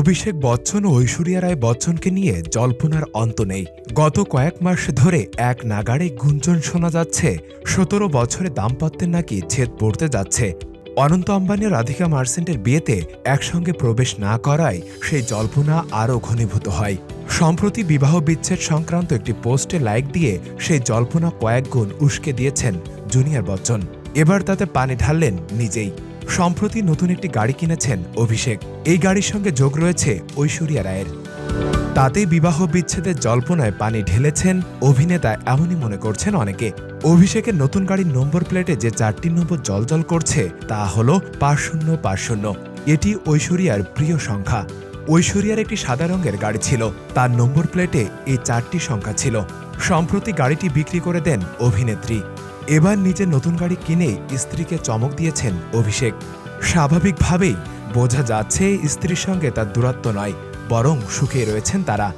অভিষেক বচ্চন ও ঐশ্বরিয়া রায় বচ্চনকে নিয়ে জল্পনার অন্ত নেই। গত কয়েক মাস ধরে এক নাগাড়ে গুঞ্জন শোনা যাচ্ছে, সতেরো বছরে দাম্পত্যের নাকি ছেদ পড়তে যাচ্ছে। অনন্ত আম্বানি রাধিকা মার্সেন্টের বিয়েতে একসঙ্গে প্রবেশ না করায় সেই জল্পনা আরও ঘনীভূত হয়। সম্প্রতি বিবাহ বিচ্ছেদ সংক্রান্ত একটি পোস্টে লাইক দিয়ে সেই জল্পনা কয়েক গুণ উস্কে দিয়েছেন জুনিয়র বচ্চন। এবার তাতে পানি ঢাললেন নিজেই। সম্প্রতি নতুন একটি গাড়ি কিনেছেন অভিষেক। এই গাড়ির সঙ্গে যোগ রয়েছে ঐশ্বরিয়া রায়ের। তাতে বিবাহ বিচ্ছেদের জল্পনায় পানি ঢেলেছেন অভিনেতা এমনই মনে করছেন অনেকে। অভিষেকের নতুন গাড়ির নম্বর প্লেটে যে চারটি নম্বর জলজল করছে, তা হল পাঁচ শূন্য পাঁচ শূন্য এটি ঐশ্বরিয়ার প্রিয় সংখ্যা। ঐশ্বরিয়ার একটি সাদা রঙের গাড়ি ছিল। তার নম্বর প্লেটে এই চারটি সংখ্যা ছিল। সম্প্রতি গাড়িটি বিক্রি করে দেন অভিনেত্রী। এবার নিজের নতুন গাড়ি কিনে স্ত্রীকে চমক দিয়েছেন অভিষেক। স্বাভাবিকভাবেই বোঝা যাচ্ছে স্ত্রীর সঙ্গে তার দূরত্ব নয়, বরং সুখে রয়েছেন তারা।